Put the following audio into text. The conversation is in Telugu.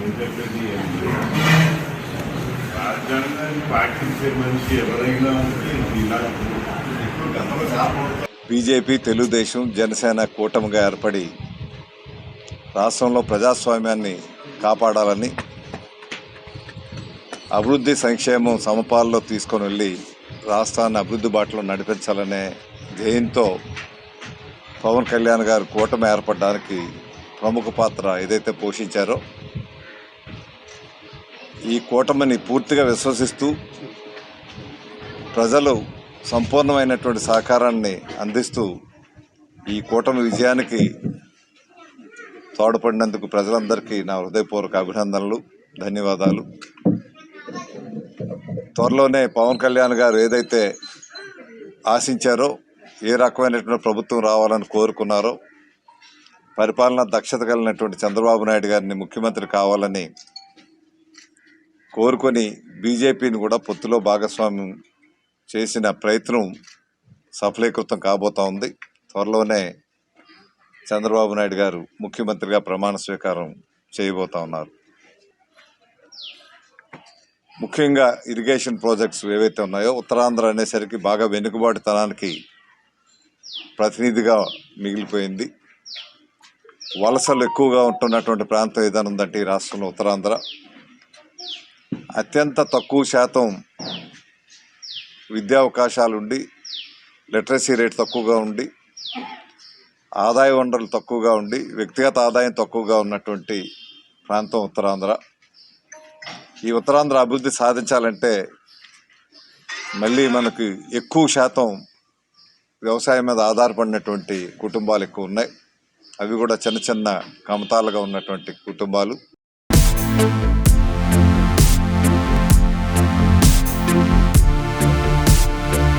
ఎందుకంటే రాజ్యాంగాన్ని పాటించే మనిషి ఎవరైనా ఉంటే ఇలా ఇప్పుడు గతంలో చాలా బీజేపీ తెలుగుదేశం జనసేన కూటమిగా ఏర్పడి రాష్ట్రంలో ప్రజాస్వామ్యాన్ని కాపాడాలని అభివృద్ధి సంక్షేమం సమపాల్లో తీసుకొని వెళ్ళి రాష్ట్రాన్ని అభివృద్ధి బాటలో నడిపించాలనే ధ్యేయంతో పవన్ కళ్యాణ్ గారు కూటమి ఏర్పడడానికి ప్రముఖ పాత్ర ఏదైతే పోషించారో ఈ కూటమిని పూర్తిగా విశ్వసిస్తూ ప్రజలు సంపూర్ణమైనటువంటి సహకారాన్ని అందిస్తూ ఈ కూటమి విజయానికి తోడ్పడినందుకు ప్రజలందరికీ నా హృదయపూర్వక అభినందనలు ధన్యవాదాలు. త్వరలోనే పవన్ కళ్యాణ్ గారు ఏదైతే ఆశించారో ఏ రకమైనటువంటి ప్రభుత్వం రావాలని కోరుకున్నారో పరిపాలన దక్షత కలిగినటువంటి చంద్రబాబు నాయుడు గారిని ముఖ్యమంత్రి కావాలని కోరుకొని బీజేపీని కూడా పొత్తులో భాగస్వామ్యం చేసిన ప్రయత్నం సఫలీకృతం కాబోతా ఉంది. త్వరలోనే చంద్రబాబు నాయుడు గారు ముఖ్యమంత్రిగా ప్రమాణ స్వీకారం చేయబోతా ఉన్నారు. ముఖ్యంగా ఇరిగేషన్ ప్రాజెక్ట్స్ ఏవైతే ఉన్నాయో ఉత్తరాంధ్ర అనేసరికి బాగా వెనుకబాటుతనానికి ప్రతినిధిగా మిగిలిపోయింది. వలసలు ఎక్కువగా ఉంటున్నటువంటి ప్రాంతం ఏదైనా ఉందంటే ఈ రాష్ట్రంలో ఉత్తరాంధ్ర. అత్యంత తక్కువ శాతం విద్యా అవకాశాలు ఉండి లిటరసీ రేట్ తక్కువగా ఉండి ఆదాయ వనరులు తక్కువగా ఉండి వ్యక్తిగత ఆదాయం తక్కువగా ఉన్నటువంటి ప్రాంతం ఉత్తరాంధ్ర. ఈ ఉత్తరాంధ్ర అభివృద్ధి సాధించాలంటే మళ్ళీ మనకి ఎక్కువ శాతం వ్యవసాయం మీద ఆధారపడినటువంటి కుటుంబాలు ఎక్కువ ఉన్నాయి. అవి కూడా చిన్న చిన్న కమతాలుగా ఉన్నటువంటి కుటుంబాలు.